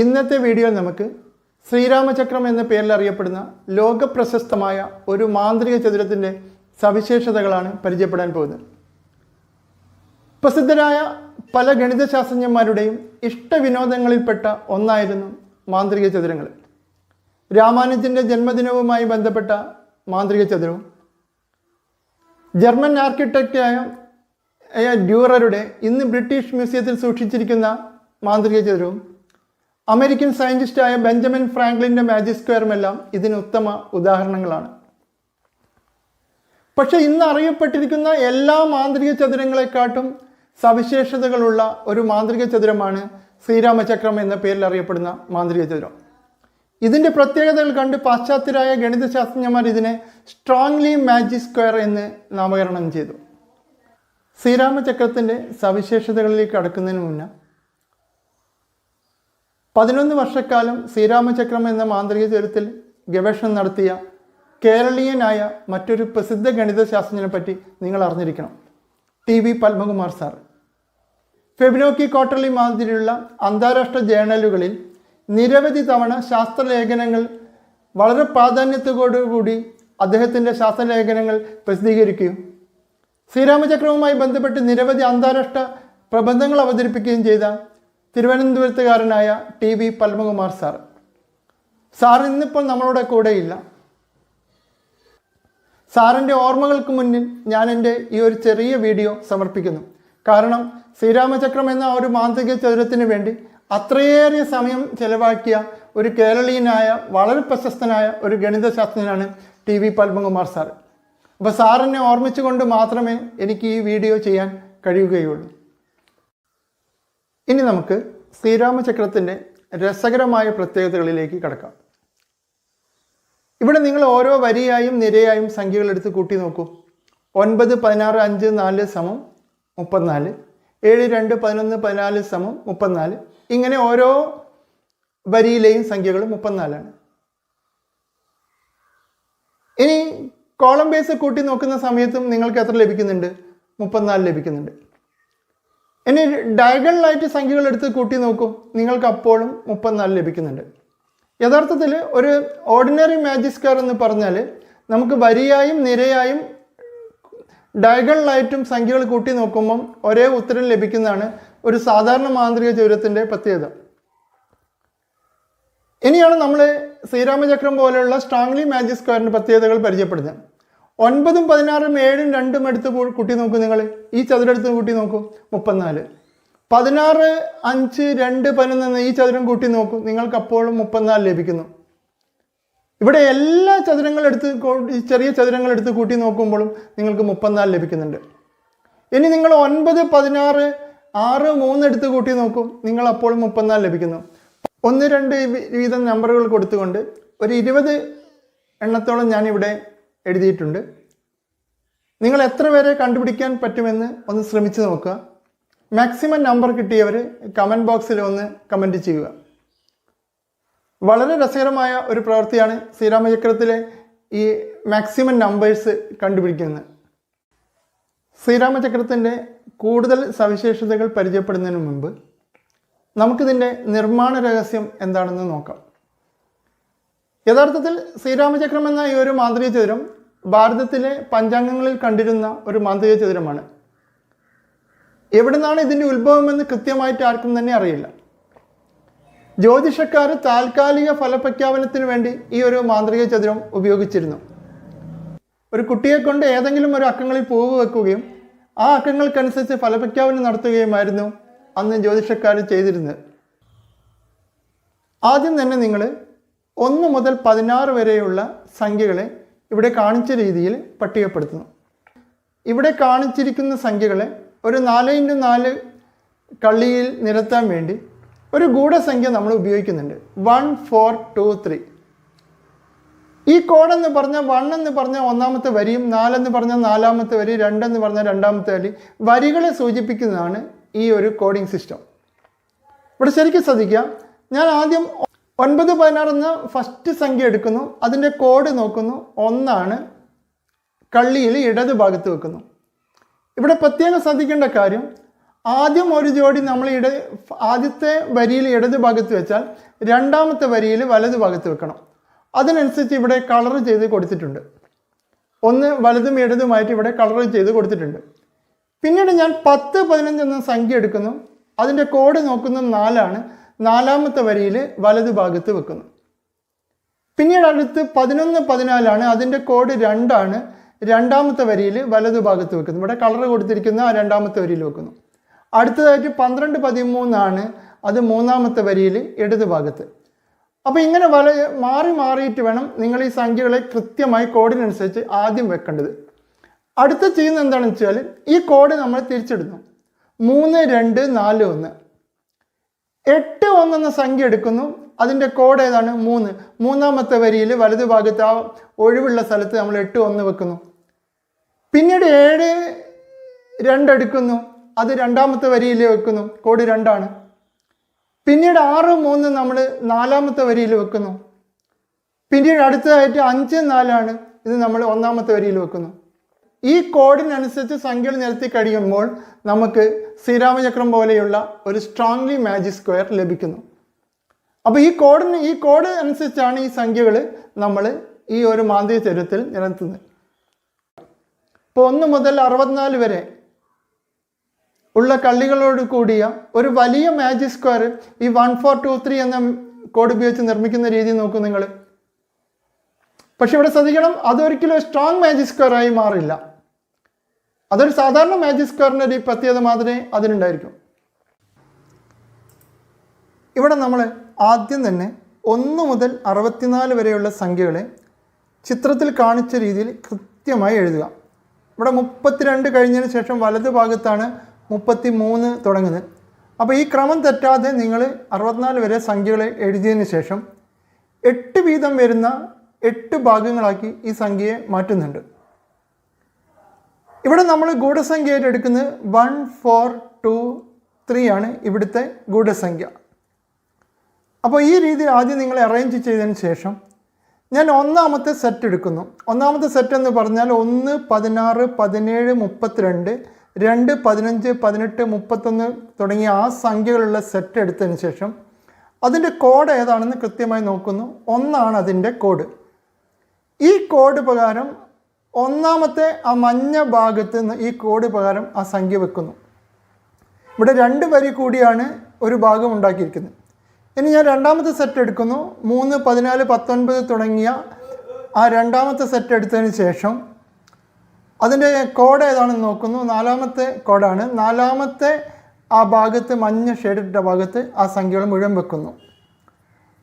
ഇന്നത്തെ വീഡിയോയിൽ നമുക്ക് ശ്രീരാമചക്രം എന്ന പേരിൽ അറിയപ്പെടുന്ന ലോകപ്രശസ്തമായ ഒരു മാന്ത്രിക ചതുരത്തിന്റെ സവിശേഷതകളാണ് പരിചയപ്പെടാൻ പോകുന്നത്. പ്രസിദ്ധരായ പല ഗണിതശാസ്ത്രജ്ഞന്മാരുടെയും ഇഷ്ടവിനോദങ്ങളിൽപ്പെട്ട ഒന്നായിരുന്നു മാന്ത്രിക ചതുരങ്ങൾ. രാമാനുജന്റെ ജന്മദിനവുമായി ബന്ധപ്പെട്ട മാന്ത്രിക ചതുരവും ജർമ്മൻ ആർക്കിടെക്റ്റായ ഡ്യൂററുടെ ഇന്ന് ബ്രിട്ടീഷ് മ്യൂസിയത്തിൽ സൂക്ഷിച്ചിരിക്കുന്ന മാന്ത്രിക ചതുരവും അമേരിക്കൻ സയന്റിസ്റ്റായ ബെഞ്ചമിൻ ഫ്രാങ്ക്ലിന്റെ മാജിക് സ്ക്വയറുമെല്ലാം ഇതിന് ഉത്തമ ഉദാഹരണങ്ങളാണ്. പക്ഷെ ഇന്ന് അറിയപ്പെട്ടിരിക്കുന്ന എല്ലാ മാന്ത്രിക ചതുരങ്ങളെക്കാട്ടും സവിശേഷതകളുള്ള ഒരു മാന്ത്രിക ചതുരമാണ് ശ്രീരാമചക്രം എന്ന പേരിൽ അറിയപ്പെടുന്ന മാന്ത്രിക ചതുരം. ഇതിന്റെ പ്രത്യേകതകൾ കണ്ട് പാശ്ചാത്യരായ ഗണിതശാസ്ത്രജ്ഞന്മാർ ഇതിനെ സ്ട്രോങ്ലി മാജിക് സ്ക്വയർ എന്ന് നാമകരണം ചെയ്തു. ശ്രീരാമചക്രത്തിന്റെ സവിശേഷതകളിലേക്ക് കടക്കുന്നതിന് മുന്നേ പതിനൊന്ന് വർഷക്കാലം ശ്രീരാമചക്രം എന്ന മാന്ത്രിക ചരിത്തിൽ ഗവേഷണം നടത്തിയ കേരളീയനായ മറ്റൊരു പ്രസിദ്ധ ഗണിതശാസ്ത്രജ്ഞനെ പറ്റി നിങ്ങൾ അറിഞ്ഞിരിക്കണം. T V Padmakumar sir. Fibonacci Quarterly മാതിരിയുള്ള അന്താരാഷ്ട്ര ജേണലുകളിൽ നിരവധി തവണ ശാസ്ത്രലേഖനങ്ങൾ വളരെ പ്രാധാന്യത്തോടുകൂടി അദ്ദേഹത്തിന്റെ ശാസ്ത്രലേഖനങ്ങൾ പ്രസിദ്ധീകരിക്കുകയും ശ്രീരാമചക്രവുമായി ബന്ധപ്പെട്ട് നിരവധി അന്താരാഷ്ട്ര പ്രബന്ധങ്ങൾ അവതരിപ്പിക്കുകയും ചെയ്ത തിരുവനന്തപുരത്തുകാരനായ T V Padmakumar sir. Sir ഇന്നിപ്പോൾ നമ്മളുടെ കൂടെയില്ല. സാറിന്റെ ഓർമ്മകൾക്ക് മുന്നിൽ ഞാൻ എന്റെ ഈ ഒരു ചെറിയ വീഡിയോ സമർപ്പിക്കുന്നു. കാരണം ശ്രീരാമചക്രം എന്ന ഒരു മാന്ത്രിക ചതുരത്തിന് വേണ്ടി അത്രയേറെ സമയം ചെലവാക്കിയ ഒരു കേരളീയനായ വളരെ പ്രശസ്തനായ ഒരു ഗണിതശാസ്ത്രജ്ഞനാണ് ടി വി പത്മകുമാർ സാർ. അപ്പോൾ സാറിനെ ഓർമ്മിച്ചുകൊണ്ട് മാത്രമേ എനിക്ക് ഈ വീഡിയോ ചെയ്യാൻ കഴിയുകയുള്ളൂ. ഇനി നമുക്ക് ശ്രീരാമചക്രത്തിന്റെ രസകരമായ പ്രത്യേകതകളിലേക്ക് കടക്കാം. ഇവിടെ നിങ്ങൾ ഓരോ വരിയായും നിരയായും സംഖ്യകൾ എടുത്ത് കൂട്ടി നോക്കൂ. ഒൻപത് പതിനാറ് അഞ്ച് നാല് സമം മുപ്പത്തിനാല് ഏഴ് രണ്ട് പതിനൊന്ന് പതിനാല് സമം മുപ്പത്തിനാല്. ഇങ്ങനെ ഓരോ വരിയിലെയും സംഖ്യകൾ മുപ്പത്തിനാലാണ്. ഇനി കോളം ബേസ് കൂട്ടി നോക്കുന്ന സമയത്തും നിങ്ങൾക്ക് എത്ര ലഭിക്കുന്നുണ്ട്? മുപ്പത്തിനാല് ലഭിക്കുന്നുണ്ട്. ഇനി ഡയഗണലായിട്ട് സംഖ്യകൾ എടുത്ത് കൂട്ടി നോക്കൂ. നിങ്ങൾക്ക് അപ്പോഴും മുപ്പത്തിനാല് ലഭിക്കുന്നുണ്ട്. യഥാർത്ഥത്തിൽ ഒരു ഓർഡിനറി മാജിക് സ്ക്വയർ എന്ന് പറഞ്ഞാൽ നമുക്ക് വരിയായും നിരയായും ഡയഗണലായിട്ടും സംഖ്യകൾ കൂട്ടി നോക്കുമ്പം ഒരേ ഉത്തരം ലഭിക്കുന്നതാണ് ഒരു സാധാരണ മാന്ത്രിക ചതുരത്തിന്റെ പ്രത്യേകത. ഇനിയാണ് നമ്മൾ ശ്രീരാമചക്രം പോലെയുള്ള സ്ട്രോങ്ലി മാജിക് പ്രത്യേകതകൾ പരിചയപ്പെടുന്നത്. ഒൻപതും പതിനാറും ഏഴും രണ്ടും എടുത്ത് കൂട്ടി നോക്കൂ നിങ്ങൾ ഈ ചതുരെടുത്ത് കൂട്ടി നോക്കൂ. മുപ്പത്തിനാല്. പതിനാറ് അഞ്ച് രണ്ട് പതിനൊന്ന് എന്ന ഈ ചതുരം കൂട്ടി നോക്കൂ. നിങ്ങൾക്ക് അപ്പോഴും മുപ്പത്തിനാല് ലഭിക്കുന്നു. ഇവിടെ എല്ലാ ചതുരങ്ങളെടുത്ത് ചെറിയ ചതുരങ്ങൾ എടുത്ത് കൂട്ടി നോക്കുമ്പോഴും നിങ്ങൾക്ക് മുപ്പത്തിനാല് ലഭിക്കുന്നുണ്ട്. ഇനി നിങ്ങൾ ഒൻപത് പതിനാറ് ആറ് മൂന്ന് എടുത്ത് കൂട്ടി നോക്കും. നിങ്ങൾ അപ്പോഴും മുപ്പത്തിനാല് ലഭിക്കുന്നു. ഒന്ന് രണ്ട് വീതം നമ്പറുകൾ കൊടുത്തുകൊണ്ട് ഒരു ഇരുപത് എണ്ണത്തോളം ഞാനിവിടെ എഴുതിയിട്ടുണ്ട്. നിങ്ങൾ എത്ര പേരെ കണ്ടുപിടിക്കാൻ പറ്റുമെന്ന് ഒന്ന് ശ്രമിച്ചു നോക്കുക. മാക്സിമം നമ്പർ കിട്ടിയവർ കമന്റ് ബോക്സിൽ ഒന്ന് കമന്റ് ചെയ്യുക. വളരെ രസകരമായ ഒരു പ്രവൃത്തിയാണ് ശ്രീരാമചക്രത്തിലെ ഈ മാക്സിമം നമ്പേഴ്സ് കണ്ടുപിടിക്കുന്നത്. ശ്രീരാമചക്രത്തിന്റെ കൂടുതൽ സവിശേഷതകൾ പരിചയപ്പെടുന്നതിന് മുമ്പ് നമുക്കിതിന്റെ നിർമ്മാണ രഹസ്യം എന്താണെന്ന് നോക്കാം. യഥാർത്ഥത്തിൽ ശ്രീരാമചക്രം എന്ന ഈ ഒരു മാന്ത്രിക ചതുരം ഭാരതത്തിലെ പഞ്ചാംഗങ്ങളിൽ കണ്ടിരുന്ന ഒരു മാന്ത്രിക ചതുരമാണ്. എവിടുന്നാണ് ഇതിന്റെ ഉത്ഭവമെന്ന് കൃത്യമായിട്ട് ആർക്കും തന്നെ അറിയില്ല. ജ്യോതിഷക്കാർ താൽക്കാലിക ഫലപ്രഖ്യാപനത്തിന് വേണ്ടി ഈ ഒരു മാന്ത്രിക ചതുരം ഉപയോഗിച്ചിരുന്നു. ഒരു കുട്ടിയെ കൊണ്ട് ഏതെങ്കിലും ഒരു അക്കങ്ങളിൽ പൂവ് വെക്കുകയും ആ അക്കങ്ങൾക്കനുസരിച്ച് ഫലപ്രഖ്യാപനം നടത്തുകയുമായിരുന്നു അന്ന് ജ്യോതിഷക്കാർ ചെയ്തിരുന്നത്. ആദ്യം തന്നെ നിങ്ങൾ ഒന്ന് മുതൽ പതിനാറ് വരെയുള്ള സംഖ്യകളെ ഇവിടെ കാണിച്ച രീതിയിൽ പട്ടികപ്പെടുത്തുന്നു. ഇവിടെ കാണിച്ചിരിക്കുന്ന സംഖ്യകളെ ഒരു നാല് ഇന്റു നാല് കള്ളിയിൽ നിരത്താൻ വേണ്ടി ഒരു ഗൂഢസംഖ്യ നമ്മൾ ഉപയോഗിക്കുന്നുണ്ട്. One four two three. ഈ കോഡെന്ന് പറഞ്ഞാൽ വൺ എന്ന് പറഞ്ഞാൽ ഒന്നാമത്തെ വരിയും നാലെന്ന് പറഞ്ഞാൽ നാലാമത്തെ വരി രണ്ടെന്ന് പറഞ്ഞാൽ രണ്ടാമത്തെ വരി വരികളെ സൂചിപ്പിക്കുന്നതാണ് ഈ ഒരു കോഡിംഗ് സിസ്റ്റം ഇവിടെ ശരിക്കും ശ്രദ്ധിക്കുക. ഞാൻ ആദ്യം ഒൻപത് പതിനാറ് എന്ന ഫസ്റ്റ് സംഖ്യ എടുക്കുന്നു. അതിന്റെ കോഡ് നോക്കുന്നു. ഒന്നാണ് കള്ളിയിൽ ഇടത് ഭാഗത്ത് വെക്കുന്നു. ഇവിടെ പ്രത്യേകം ശ്രദ്ധിക്കേണ്ട കാര്യം ആദ്യം ഒരു ജോഡി നമ്മൾ ഇട ആദ്യത്തെ വരിയിൽ ഇടത് ഭാഗത്ത് വെച്ചാൽ രണ്ടാമത്തെ വരിയിൽ വലത് ഭാഗത്ത് വെക്കണം. അതിനനുസരിച്ച് ഇവിടെ കളർ ചെയ്ത് കൊടുത്തിട്ടുണ്ട്. ഒന്ന് വലതും ഇടതുമായിട്ട് ഇവിടെ കളർ ചെയ്ത് കൊടുത്തിട്ടുണ്ട്. പിന്നീട് ഞാൻ പത്ത് പതിനഞ്ച് എന്ന സംഖ്യ എടുക്കുന്നു. അതിന്റെ കോഡ് നോക്കുന്നത് നാലാണ് നാലാമത്തെ വരിയിൽ വലതുഭാഗത്ത് വെക്കുന്നു. പിന്നീട് അടുത്ത് പതിനൊന്ന് പതിനാലാണ് അതിന്റെ കോഡ് രണ്ടാണ്. രണ്ടാമത്തെ വരിയിൽ വലതുഭാഗത്ത് വെക്കുന്നു. ഇവിടെ കളർ കൊടുത്തിരിക്കുന്ന ആ രണ്ടാമത്തെ വരിയിൽ വെക്കുന്നു. അടുത്തതായിട്ട് പന്ത്രണ്ട് പതിമൂന്നാണ് അത് മൂന്നാമത്തെ വരിയിൽ ഇടത് ഭാഗത്ത്. അപ്പോൾ ഇങ്ങനെ വല മാറി മാറിയിട്ട് വേണം നിങ്ങൾ ഈ സംഖ്യകളെ കൃത്യമായി കോഡിനനുസരിച്ച് ആദ്യം വെക്കേണ്ടത്. അടുത്ത ചെയ്യുന്ന എന്താണെന്ന് വെച്ചാൽ ഈ കോഡ് നമ്മൾ തിരിച്ചിടുന്നു മൂന്ന് രണ്ട് നാല് ഒന്ന്. എട്ട് ഒന്നെന്ന സംഖ്യ എടുക്കുന്നു. അതിന്റെ കോഡ് ഏതാണ്? മൂന്ന്. മൂന്നാമത്തെ വരിയിൽ വലതു ഭാഗത്ത് ആ ഒഴിവുള്ള സ്ഥലത്ത് നമ്മൾ എട്ട് ഒന്ന് വെക്കുന്നു. പിന്നീട് ഏഴ് രണ്ടെടുക്കുന്നു അത് രണ്ടാമത്തെ വരിയിൽ വെക്കുന്നു. കോഡ് രണ്ടാണ്. പിന്നീട് ആറ് മൂന്ന് നമ്മൾ നാലാമത്തെ വരിയിൽ വെക്കുന്നു. പിന്നീട് അടുത്തതായിട്ട് അഞ്ച് നാലാണ്. ഇത് നമ്മൾ ഒന്നാമത്തെ വരിയിൽ വെക്കുന്നു. ഈ കോഡിനനുസരിച്ച് സംഖ്യകൾ നിരത്തി കഴിയുമ്പോൾ നമുക്ക് ശ്രീരാമചക്രം പോലെയുള്ള ഒരു സ്ട്രോങ്ലി മാജിക് സ്ക്വയർ ലഭിക്കുന്നു. അപ്പോൾ ഈ കോഡിന് ഈ കോഡ് അനുസരിച്ചാണ് ഈ സംഖ്യകൾ നമ്മൾ ഈ ഒരു മാന്ത്രിക ചരിത്രത്തിൽ നിരത്തുന്നത് ഇപ്പോൾ ഒന്ന് മുതൽ അറുപത്തിനാല് വരെ ഉള്ള കള്ളികളോട് കൂടിയ ഒരു വലിയ മാജിക് സ്ക്വയർ ഈ വൺ ഫോർ ടു ത്രീ എന്ന കോഡ് ഉപയോഗിച്ച് നിർമ്മിക്കുന്ന രീതി നോക്കൂ നിങ്ങൾ പക്ഷെ ഇവിടെ ശ്രദ്ധിക്കണം അതൊരിക്കലും സ്ട്രോങ് മാജിക് സ്ക്വയർ ആയി മാറില്ല. അതൊരു സാധാരണ മാജിക് സ്ക്വയറിന്റെ ഒരു പ്രത്യേകത മാത്രമേ അതിനുണ്ടായിരിക്കും. ഇവിടെ നമ്മൾ ആദ്യം തന്നെ ഒന്ന് മുതൽ അറുപത്തിനാല് വരെയുള്ള സംഖ്യകളെ ചിത്രത്തിൽ കാണിച്ച രീതിയിൽ കൃത്യമായി എഴുതുക. ഇവിടെ മുപ്പത്തിരണ്ട് കഴിഞ്ഞതിന് ശേഷം വലത് ഭാഗത്താണ് മുപ്പത്തി മൂന്ന് തുടങ്ങുന്നത്. അപ്പോൾ ഈ ക്രമം തെറ്റാതെ നിങ്ങൾ അറുപത്തിനാല് വരെ സംഖ്യകളെ എഴുതിയതിന് ശേഷം എട്ട് വീതം വരുന്ന എട്ട് ഭാഗങ്ങളാക്കി ഈ സംഖ്യയെ മാറ്റുന്നുണ്ട്. ഇവിടെ നമ്മൾ ഗൂഢസംഖ്യയായിട്ട് എടുക്കുന്നത് വൺ ഫോർ ടു ത്രീ ആണ് ഇവിടുത്തെ ഗൂഢസംഖ്യ. അപ്പോൾ ഈ രീതിയിൽ ആദ്യം നിങ്ങൾ അറേഞ്ച് ചെയ്തതിന് ശേഷം ഞാൻ ഒന്നാമത്തെ സെറ്റ് എടുക്കുന്നു. ഒന്നാമത്തെ സെറ്റ് എന്ന് പറഞ്ഞാൽ ഒന്ന് പതിനാറ് പതിനേഴ് മുപ്പത്തിരണ്ട് രണ്ട് പതിനഞ്ച് പതിനെട്ട് മുപ്പത്തൊന്ന് തുടങ്ങിയ ആ സംഖ്യകളുള്ള സെറ്റ് എടുത്തതിന് ശേഷം അതിന്റെ കോഡ് ഏതാണെന്ന് കൃത്യമായി നോക്കുന്നു. ഒന്നാണ് അതിന്റെ കോഡ് ഈ കോഡ് പ്രകാരം ഒന്നാമത്തെ ആ മഞ്ഞ ഭാഗത്ത് നിന്ന് ഈ കോഡ് പ്രകാരം ആ സംഖ്യ വെക്കുന്നു. ഇവിടെ രണ്ട് വരി കൂടിയാണ് ഒരു ഭാഗം ഉണ്ടാക്കിയിരിക്കുന്നത്. ഇനി ഞാൻ രണ്ടാമത്തെ സെറ്റ് എടുക്കുന്നു. മൂന്ന് പതിനാല് പത്തൊൻപത് തുടങ്ങിയ ആ രണ്ടാമത്തെ സെറ്റ് എടുത്തതിന് ശേഷം അതിന്റെ കോഡ് ഏതാണെന്ന് നോക്കുന്നു. നാലാമത്തെ കോഡാണ്. നാലാമത്തെ ആ ഭാഗത്ത് മഞ്ഞ ഷെയ്ഡിട്ട ഭാഗത്ത് ആ സംഖ്യകൾ മുഴുവൻ വെക്കുന്നു.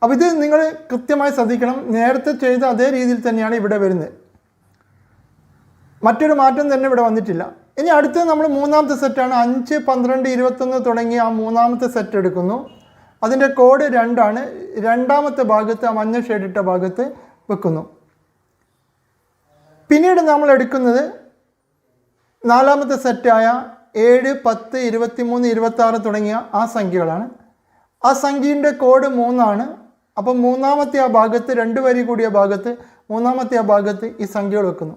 അപ്പോൾ ഇത് നിങ്ങൾ കൃത്യമായി ശ്രദ്ധിക്കണം. നേരത്തെ ചെയ്ത അതേ രീതിയിൽ തന്നെയാണ് ഇവിടെ വരുന്നത്. മറ്റൊരു മാറ്റം തന്നെ ഇവിടെ വന്നിട്ടില്ല. ഇനി അടുത്തത് നമ്മൾ മൂന്നാമത്തെ സെറ്റാണ് അഞ്ച് പന്ത്രണ്ട് ഇരുപത്തൊന്ന് തുടങ്ങി ആ മൂന്നാമത്തെ സെറ്റ് എടുക്കുന്നു. അതിന്റെ കോഡ് രണ്ടാണ്. രണ്ടാമത്തെ ഭാഗത്ത് ആ മഞ്ഞ ഷെയ്ഡിട്ട ഭാഗത്ത് വെക്കുന്നു. പിന്നീട് നമ്മൾ എടുക്കുന്നത് നാലാമത്തെ സെറ്റായ ഏഴ് പത്ത് ഇരുപത്തി മൂന്ന് ഇരുപത്താറ് തുടങ്ങിയ ആ സംഖ്യകളാണ്. ആ സംഖ്യയുടെ കോഡ് മൂന്നാണ്. അപ്പം മൂന്നാമത്തെ ആ ഭാഗത്ത് രണ്ട് വരി കൂടിയ ഭാഗത്ത് മൂന്നാമത്തെ ആ ഭാഗത്ത് ഈ സംഖ്യകൾ വെക്കുന്നു.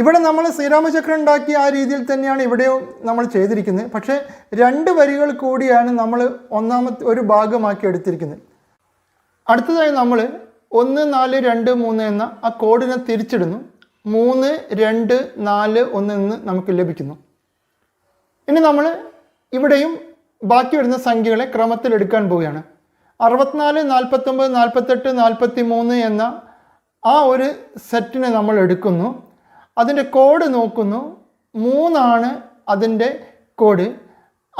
ഇവിടെ നമ്മൾ ശ്രീരാമചക്രം ഉണ്ടാക്കിയ ആ രീതിയിൽ തന്നെയാണ് ഇവിടെയും നമ്മൾ ചെയ്തിരിക്കുന്നത്. പക്ഷേ രണ്ട് വരികൾ കൂടിയാണ് നമ്മൾ ഒന്നാമത്തെ ഒരു ഭാഗമാക്കി എടുത്തിരിക്കുന്നത്. അടുത്തതായി നമ്മൾ ഒന്ന് നാല് രണ്ട് മൂന്ന് എന്ന ആ കോഡിനെ തിരിച്ചിടുന്നു. മൂന്ന് രണ്ട് നാല് ഒന്ന് എന്ന് നമുക്ക് ലഭിക്കുന്നു. ഇനി നമ്മൾ ഇവിടെയും ബാക്കി വരുന്ന സംഖ്യകളെ ക്രമത്തിൽ എടുക്കാൻ പോവുകയാണ്. അറുപത്തിനാല് നാൽപ്പത്തൊമ്പത് നാൽപ്പത്തെട്ട് നാൽപ്പത്തി മൂന്ന് എന്ന ആ ഒരു സെറ്റിനെ നമ്മൾ എടുക്കുന്നു. അതിന്റെ കോഡ് നോക്കുന്നു. മൂന്നാണ് അതിന്റെ കോഡ്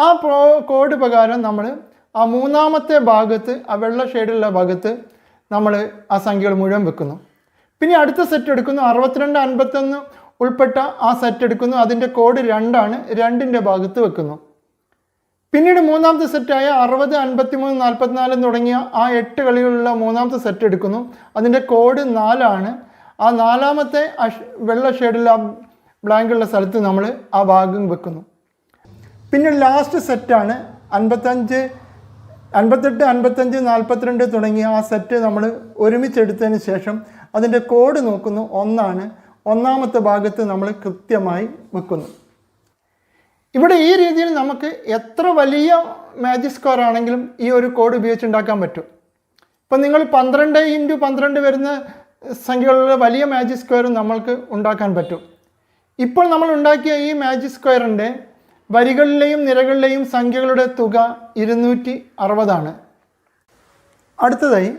ആ പ്രോ കോഡ് പ്രകാരം നമ്മൾ ആ മൂന്നാമത്തെ ഭാഗത്ത് ആ വെള്ള ഷെയ്ഡുള്ള ഭാഗത്ത് നമ്മൾ ആ സംഖ്യകൾ മുഴുവൻ വെക്കുന്നു. പിന്നെ അടുത്ത സെറ്റ് എടുക്കുന്നു. അറുപത്തിരണ്ട് അൻപത്തൊന്ന് ഉൾപ്പെട്ട ആ സെറ്റ് എടുക്കുന്നു. അതിന്റെ കോഡ് രണ്ടാണ്. രണ്ടിന്റെ ഭാഗത്ത് വെക്കുന്നു. പിന്നീട് മൂന്നാമത്തെ സെറ്റായ അറുപത് അൻപത്തിമൂന്ന് നാൽപ്പത്തിനാല് തുടങ്ങിയ ആ എട്ട് കളികളുള്ള മൂന്നാമത്തെ സെറ്റ് എടുക്കുന്നു. അതിന്റെ കോഡ് നാലാണ് ആ നാലാമത്തെ ആ വെള്ള ഷെയ്ഡുള്ള ആ ബ്ലാങ്കുള്ള സ്ഥലത്ത് നമ്മൾ ആ ഭാഗം വെക്കുന്നു. പിന്നെ ലാസ്റ്റ് സെറ്റാണ് അൻപത്തഞ്ച് അൻപത്തെട്ട് അൻപത്തഞ്ച് നാൽപ്പത്തിരണ്ട് തുടങ്ങി ആ സെറ്റ് നമ്മൾ ഒരുമിച്ചെടുത്തതിന് ശേഷം അതിന്റെ കോഡ് നോക്കുന്നു. ഒന്നാണ് ഒന്നാമത്തെ ഭാഗത്ത് നമ്മൾ കൃത്യമായി വെക്കുന്നു. ഇവിടെ ഈ രീതിയിൽ നമുക്ക് എത്ര വലിയ മാജിക് സ്ക്വയർ ആണെങ്കിലും ഈ ഒരു കോഡ് ഉപയോഗിച്ച് ഉണ്ടാക്കാൻ പറ്റും. ഇപ്പം നിങ്ങൾ പന്ത്രണ്ട് ഇന്റു പന്ത്രണ്ട് വരുന്ന സംഖ്യകളുടെ വലിയ മാജിക് സ്ക്വയറും നമ്മൾക്ക് ഉണ്ടാക്കാൻ പറ്റും. ഇപ്പോൾ നമ്മൾ ഉണ്ടാക്കിയ ഈ മാജിക് സ്ക്വയറിന്റെ വരികളിലെയും നിരകളിലെയും സംഖ്യകളുടെ തുക ഇരുന്നൂറ്റി അറുപതാണ് അടുത്തതായി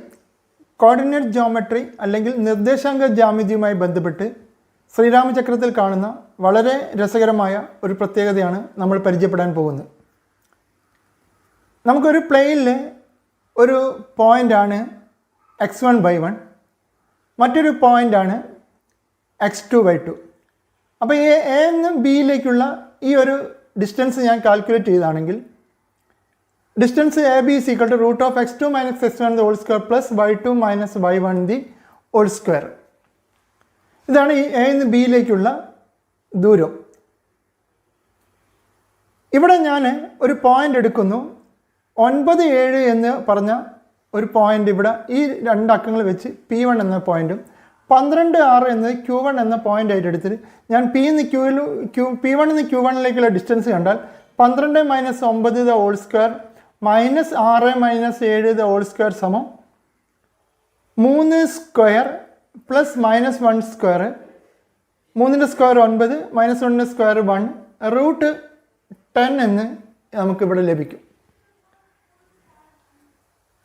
കോർഡിനേറ്റ് ജോമെട്രി അല്ലെങ്കിൽ നിർദ്ദേശാംഗ ജ്യാമിതിയുമായി ബന്ധപ്പെട്ട് ശ്രീരാമചക്രത്തിൽ കാണുന്ന വളരെ രസകരമായ ഒരു പ്രത്യേകതയാണ് നമ്മൾ പരിചയപ്പെടാൻ പോകുന്നത്. നമുക്കൊരു പ്ലെയിനിൽ ഒരു പോയിന്റാണ് എക്സ് വൺ ബൈ വൺ മറ്റൊരു പോയിന്റാണ് എക്സ് ടു ബൈ ടു. അപ്പോൾ എ എ നിന്ന് ബിയിലേക്കുള്ള ഈ ഒരു ഡിസ്റ്റൻസ് ഞാൻ calculate ചെയ്താണെങ്കിൽ distance A B is equal to root of X two minus X one the whole square plus Y two minus Y one the whole square. ഇതാണ് ഈ A നിന്ന് ബിയിലേക്കുള്ള ദൂരം. ഇവിടെ ഞാൻ ഒരു പോയിന്റ് എടുക്കുന്നു. ഒൻപത് ഏഴ് എന്ന് പറഞ്ഞ ഒരു പോയിന്റ് ഇവിടെ ഈ രണ്ട് അക്കങ്ങൾ വെച്ച് പി വൺ എന്ന പോയിന്റും പന്ത്രണ്ട് ആറ് എന്നത് ക്യൂ വൺ എന്ന പോയിന്റ് ആയിട്ട് എടുത്തിട്ട് ഞാൻ പി നിന്ന് ക്യൂവിൽ ക്യൂ പി വണ്ണിൽ നിന്ന് ക്യൂ വണ്ണിലേക്കുള്ള ഡിസ്റ്റൻസ് കണ്ടാൽ പന്ത്രണ്ട് മൈനസ് ഒമ്പത് ദ ഹോൾ സ്ക്വയർ മൈനസ് ആറ് മൈനസ് ഏഴ് ദ ഹോൾ സ്ക്വയർ സമം മൂന്ന് square plus minus one square മൂന്നിന്റെ സ്ക്വയർ ഒൻപത് മൈനസ് വണ്ണിന്റെ സ്ക്വയർ വൺ റൂട്ട് ടെൻ എന്ന് നമുക്കിവിടെ ലഭിക്കും.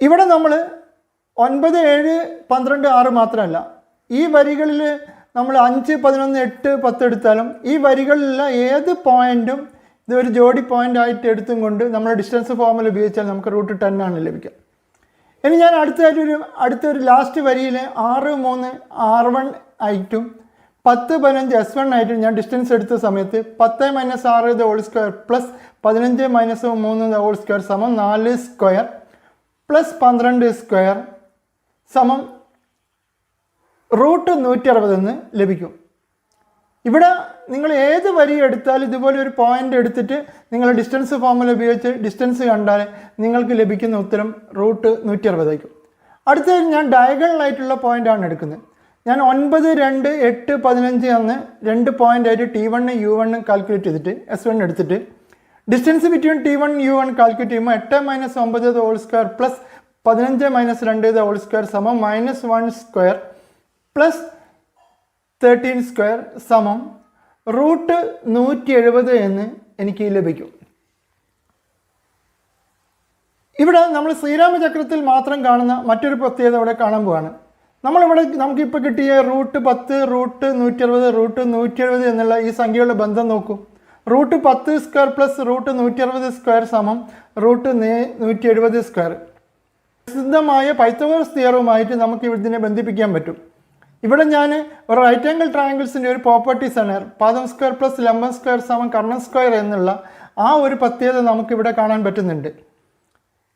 ഇവിടെ നമ്മൾ ഒൻപത് ഏഴ് പന്ത്രണ്ട് ആറ് മാത്രമല്ല. ഈ വരികളിൽ നമ്മൾ അഞ്ച് പതിനൊന്ന് എട്ട് പത്ത് എടുത്താലും ഈ വരികളിലുള്ള ഏത് പോയിന്റും ഇത് ഒരു ജോഡി പോയിന്റ് ആയിട്ട് എടുത്തും കൊണ്ട് നമ്മൾ ഡിസ്റ്റൻസ് ഫോർമുല ഉപയോഗിച്ചാൽ നമുക്ക് റൂട്ട് ടെൻ ആണ് ലഭിക്കുക. ഇനി ഞാൻ അടുത്തതായിട്ട് ഒരു അടുത്ത ഒരു ലാസ്റ്റ് വരിയിൽ ആറ് മൂന്ന് ആർ വൺ ആയിട്ടും പത്ത് പതിനഞ്ച് എസ് വൺ ആയിട്ടും ഞാൻ ഡിസ്റ്റൻസ് എടുത്ത സമയത്ത് പത്ത് മൈനസ് ആറ് ദ ഹോൾ സ്ക്വയർ പ്ലസ് പതിനഞ്ച് മൈനസ് മൂന്ന് ദ ഹോൾ സ്ക്വയർ സമം നാല് സ്ക്വയർ പ്ലസ് പന്ത്രണ്ട് സ്ക്വയർ സമം റൂട്ട് നൂറ്റി അറുപതെന്ന് ലഭിക്കും. ഇവിടെ നിങ്ങൾ ഏത് വരി എടുത്താലും ഇതുപോലെ ഒരു പോയിന്റ് എടുത്തിട്ട് നിങ്ങൾ ഡിസ്റ്റൻസ് ഫോർമുല ഉപയോഗിച്ച് ഡിസ്റ്റൻസ് കണ്ടാൽ നിങ്ങൾക്ക് ലഭിക്കുന്ന ഉത്തരം റൂട്ട് നൂറ്റി അറുപതായിരിക്കും അടുത്തത് ഞാൻ ഡയഗണലായിട്ടുള്ള പോയിന്റാണ് എടുക്കുന്നത്. ഞാൻ ഒൻപത് രണ്ട് എട്ട് പതിനഞ്ച് എന്ന് രണ്ട് പോയിന്റ് ആയിട്ട് T one U one calculate ചെയ്തിട്ട് എസ് വൺ എടുത്തിട്ട് distance between T one U one calculate ചെയ്യുമ്പോൾ എട്ട് മൈനസ് ഒമ്പത് ഹോൾ സ്ക്വയർ പ്ലസ് പതിനഞ്ച് മൈനസ് രണ്ട് ഹോൾ സ്ക്വയർ സമം minus one square plus thirteen square സമം റൂട്ട് നൂറ്റി എഴുപത് എന്ന് എനിക്ക് ലഭിക്കും. ഇവിടെ നമ്മൾ ശ്രീരാമചക്രത്തിൽ മാത്രം കാണുന്ന മറ്റൊരു പ്രത്യേകത ഇവിടെ കാണാൻ പോവാണ്. നമ്മളിവിടെ നമുക്കിപ്പോൾ കിട്ടിയ റൂട്ട് പത്ത് റൂട്ട് നൂറ്റി അറുപത് റൂട്ട് നൂറ്റി എഴുപത് എന്നുള്ള ഈ സംഖ്യകളുടെ ബന്ധം നോക്കൂ. റൂട്ട് പത്ത് സ്ക്വയർ പ്ലസ് റൂട്ട് നൂറ്റി അറുപത് സ്ക്വയർ സമം റൂട്ട് നൂറ്റി എഴുപത് സ്ക്വയർ. പ്രസിദ്ധമായ പൈത്തഗോറസ് തിയറുമായിട്ട് നമുക്ക് ഇതിനെ ബന്ധിപ്പിക്കാൻ പറ്റും. ഇവിടെ ഞാൻ ഒരു റൈറ്റ് ആംഗിൾ ട്രയാങ്കിൾസിന്റെ ഒരു പ്രോപ്പർട്ടീസ് ആണ്. പാദം സ്ക്വയർ പ്ലസ് ലംബം സ്ക്വയർ സമം കർണൻ സ്ക്വയർ എന്നുള്ള ആ ഒരു പ്രത്യേകത നമുക്കിവിടെ കാണാൻ പറ്റുന്നുണ്ട്.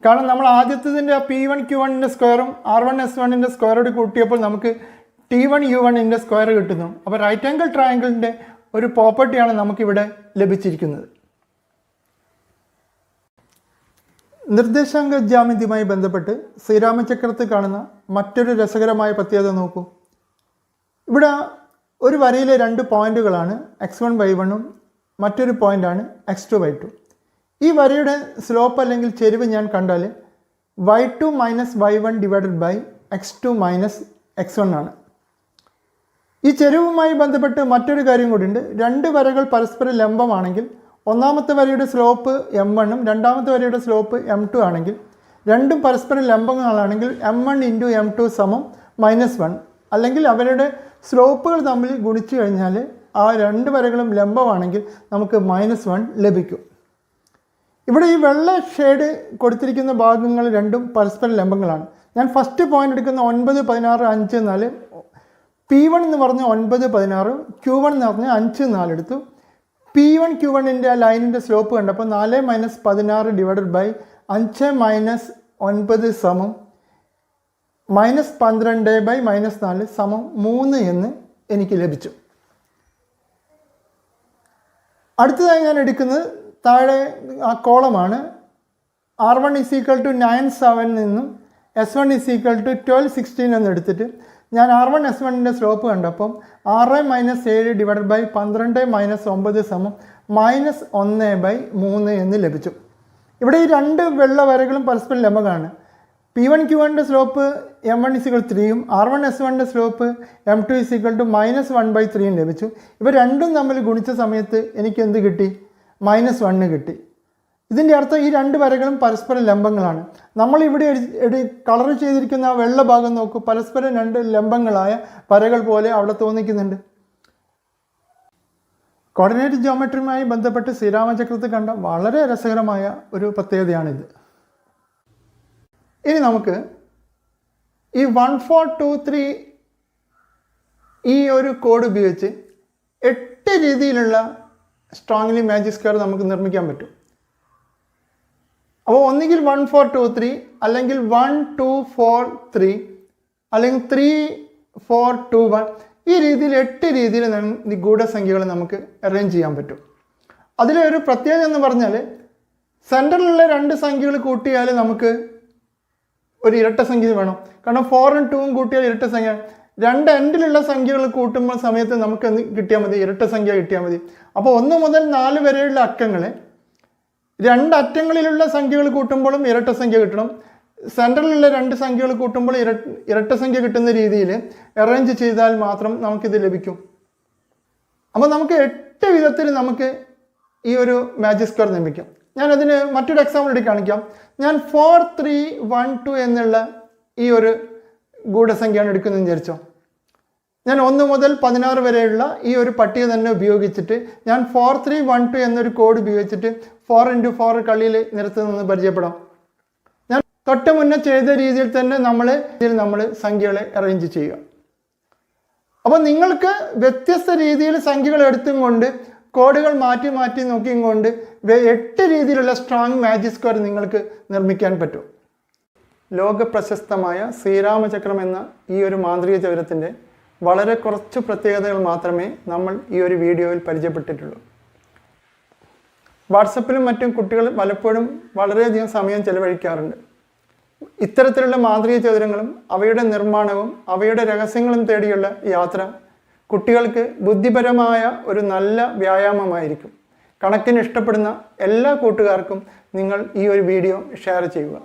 കാരണം നമ്മൾ ആദ്യത്തതിന്റെ ആ പി വൺ ക്യു വണ്ണിന്റെ സ്ക്വയറും ആർ വൺ എസ് വണ്ണിന്റെ സ്ക്വയറോട് കൂട്ടിയപ്പോൾ നമുക്ക് ടി വൺ യു വണ്ണിന്റെ സ്ക്വയർ കിട്ടുന്നു. അപ്പോൾ റൈറ്റ് ആംഗിൾ ട്രയാങ്കിളിന്റെ ഒരു പ്രോപ്പർട്ടിയാണ് നമുക്കിവിടെ ലഭിച്ചിരിക്കുന്നത്. നിർദ്ദേശാംഗ ജാമ്യതിയുമായി ബന്ധപ്പെട്ട് ശ്രീരാമചക്രത്ത് കാണുന്ന മറ്റൊരു രസകരമായ പ്രത്യേകത നോക്കൂ. ഇവിടെ ഒരു വരയിലെ രണ്ട് പോയിന്റുകളാണ് എക്സ് വൺ വൈ വണ്ണും മറ്റൊരു പോയിന്റാണ് എക്സ് ടു വൈ ടു. ഈ വരയുടെ സ്ലോപ്പ് അല്ലെങ്കിൽ ചെരിവ് ഞാൻ കണ്ടാൽ Y two minus Y one divided by X two minus X one ആണ്. ഈ ചെരുവുമായി ബന്ധപ്പെട്ട് മറ്റൊരു കാര്യം കൂടിയുണ്ട്. രണ്ട് വരകൾ പരസ്പരം ലംബമാണെങ്കിൽ ഒന്നാമത്തെ വരയുടെ സ്ലോപ്പ് എം വണ്ണും രണ്ടാമത്തെ വരയുടെ സ്ലോപ്പ് എം ടു ആണെങ്കിൽ രണ്ടും പരസ്പരം ലംബങ്ങളാണെങ്കിൽ M one into M two സമം മൈനസ് വൺ അല്ലെങ്കിൽ അവരുടെ സ്ലോപ്പുകൾ തമ്മിൽ ഗുണിച്ചു കഴിഞ്ഞാൽ ആ രണ്ട് വരകളും ലംബമാണെങ്കിൽ നമുക്ക് മൈനസ് വൺ ലഭിക്കും. ഇവിടെ ഈ വെള്ള ഷെയ്ഡ് കൊടുത്തിരിക്കുന്ന ഭാഗങ്ങൾ രണ്ടും പരസ്പരം ലംബങ്ങളാണ്. ഞാൻ ഫസ്റ്റ് പോയിന്റ് എടുക്കുന്ന ഒൻപത് പതിനാറ് അഞ്ച് നാല് പി വൺ എന്ന് പറഞ്ഞ് ഒൻപത് പതിനാറ് ക്യൂ വൺ എന്ന് പറഞ്ഞ് അഞ്ച് നാല് എടുത്തു പി വൺ ക്യൂ വണ്ണിന്റെ ആ ലൈനിന്റെ സ്ലോപ്പ് കണ്ടപ്പോൾ നാല് മൈനസ് പതിനാറ് ഡിവൈഡഡ് ബൈ അഞ്ച് മൈനസ് ഒൻപത് സമം. മൈനസ് പന്ത്രണ്ട് ബൈ മൈനസ് നാല് സമം മൂന്ന് എന്ന് എനിക്ക് ലഭിച്ചു. അടുത്തതായി ഞാൻ എടുക്കുന്നത് താഴെ ആ കോളമാണ് R one is equal to nine seven നിന്നും S one is equal to twelve sixteen എന്ന് എടുത്തിട്ട് ഞാൻ ആർ വൺ എസ് വണ്ണിന്റെ സ്ലോപ്പ് കണ്ടപ്പം ആറ് മൈനസ് ഏഴ് ഡിവൈഡഡ് ബൈ പന്ത്രണ്ട് മൈനസ് ഒമ്പത് സമം മൈനസ് ഒന്ന് ബൈ മൂന്ന് എന്ന് ലഭിച്ചു. ഇവിടെ ഈ രണ്ട് വെള്ള വരകളും പരസ്പരം ലംബമാണ് പി വൺ ക്യു വണ്ണിന്റെ slope M one is equal ത്രീയും ആർ വൺ എസ് വണ്ണിന്റെ slope M two is equal two minus one by ത്രീയും ലഭിച്ചു. ഇവ രണ്ടും തമ്മിൽ ഗുണിച്ച സമയത്ത് എനിക്ക് എന്ത് കിട്ടി? മൈനസ് വണ്ണ് കിട്ടി. ഇതിന്റെ അർത്ഥം ഈ രണ്ട് വരകളും പരസ്പരം ലംബങ്ങളാണ്. നമ്മൾ ഇവിടെ കളർ ചെയ്തിരിക്കുന്ന ആ വെള്ള ഭാഗം നോക്കൂ. പരസ്പരം രണ്ട് ലംബങ്ങളായ വരകൾ പോലെ അവിടെ തോന്നിക്കുന്നുണ്ട്. കോർഡിനേറ്റ് ജിയോമെട്രിയുമായി ബന്ധപ്പെട്ട് ശ്രീരാമചക്രത്തിൽ കണ്ട വളരെ രസകരമായ ഒരു പ്രത്യേകതയാണിത്. ഇനി നമുക്ക് ഈ വൺ ഫോർ ടു ത്രീ ഈ ഒരു കോഡ് ഉപയോഗിച്ച് എട്ട് രീതിയിലുള്ള സ്ട്രോങ്ലി മാജിക് സ്ക്വയർ നമുക്ക് നിർമ്മിക്കാൻ പറ്റും. അപ്പോൾ ഒന്നുകിൽ വൺ ഫോർ ടു ത്രീ അല്ലെങ്കിൽ വൺ ടു ഫോർ ത്രീ അല്ലെങ്കിൽ ത്രീ ഫോർ ടു വൺ ഈ രീതിയിൽ എട്ട് രീതിയിൽ നിഗൂഢസംഖ്യകൾ നമുക്ക് അറേഞ്ച് ചെയ്യാൻ പറ്റും. അതിലൊരു പ്രത്യേകത എന്ന് പറഞ്ഞാൽ സെന്ററിലുള്ള രണ്ട് സംഖ്യകൾ കൂട്ടിയാൽ നമുക്ക് ഒരു ഇരട്ട സംഖ്യ വേണം. കാരണം ഫോറും ടൂവും കൂട്ടിയാൽ ഇരട്ട സംഖ്യ. രണ്ട് എൻഡിലുള്ള സംഖ്യകൾ കൂട്ടുമ്പോൾ സമയത്ത് നമുക്ക് കിട്ടിയാൽ മതി? ഇരട്ട സംഖ്യ കിട്ടിയാൽ മതി. അപ്പോൾ ഒന്ന് മുതൽ നാല് വരെയുള്ള അക്കങ്ങളെ രണ്ട് അറ്റങ്ങളിലുള്ള സംഖ്യകൾ കൂട്ടുമ്പോഴും ഇരട്ട സംഖ്യ കിട്ടണം. സെൻട്രലിലുള്ള രണ്ട് സംഖ്യകൾ കൂട്ടുമ്പോൾ ഇര ഇരട്ട സംഖ്യ കിട്ടുന്ന രീതിയിൽ അറേഞ്ച് ചെയ്താൽ മാത്രം നമുക്കിത് ലഭിക്കും. അപ്പോൾ നമുക്ക് എട്ട് വിധത്തിൽ നമുക്ക് ഈ ഒരു മാജിക് സ്ക്വയർ നിർമ്മിക്കാം. ഞാൻ ഞാനതിന് മറ്റൊരു എക്സാമ്പിൾ എടുത്ത് കാണിക്കാം. ഞാൻ ഫോർ ത്രീ വൺ ടു എന്നുള്ള ഈ ഒരു ഗൂഢസംഖ്യയാണ് എടുക്കുന്നതെന്ന് വിചാരിച്ചോ? ഞാൻ ഒന്ന് മുതൽ പതിനാറ് വരെയുള്ള ഈ ഒരു പട്ടിക തന്നെ ഉപയോഗിച്ചിട്ട് ഞാൻ ഫോർ ത്രീ വൺ ടു എന്നൊരു കോഡ് ഉപയോഗിച്ചിട്ട് ഫോർ ഇന്റു ഫോർ കളിയിൽ നിരത്തുനിന്ന് പരിചയപ്പെടാം. ഞാൻ തൊട്ട് മുന്നേ ചെയ്ത രീതിയിൽ തന്നെ നമ്മൾ ഇതിൽ നമ്മൾ സംഖ്യകളെ അറേഞ്ച് ചെയ്യുക. അപ്പോൾ നിങ്ങൾക്ക് വ്യത്യസ്ത രീതിയിൽ സംഖ്യകൾ എടുത്തും കൊണ്ട് കോഡുകൾ മാറ്റി മാറ്റി നോക്കിയും കൊണ്ട് എട്ട് രീതിയിലുള്ള സ്ട്രോങ് മാജിക് സ്ക്വയർ നിങ്ങൾക്ക് നിർമ്മിക്കാൻ പറ്റും. ലോക പ്രശസ്തമായ ശ്രീരാമചക്രം എന്ന ഈ ഒരു മാന്ത്രിക ചതുരത്തിന്റെ വളരെ കുറച്ച് പ്രത്യേകതകൾ മാത്രമേ നമ്മൾ ഈ ഒരു വീഡിയോയിൽ പരിചയപ്പെട്ടിട്ടുള്ളൂ. വാട്സപ്പിലും മറ്റും കുട്ടികൾ പലപ്പോഴും വളരെയധികം സമയം ചെലവഴിക്കാറുണ്ട്. ഇത്തരത്തിലുള്ള മാന്ത്രിക ചതുരങ്ങളും അവയുടെ നിർമ്മാണവും അവയുടെ രഹസ്യങ്ങളും തേടിയുള്ള യാത്ര കുട്ടികൾക്ക് ബുദ്ധിപരമായ ഒരു നല്ല വ്യായാമമായിരിക്കും. കണക്കിന് ഇഷ്ടപ്പെടുന്ന എല്ലാ കൂട്ടുകാർക്കും നിങ്ങൾ ഈ ഒരു വീഡിയോ ഷെയർ ചെയ്യുക.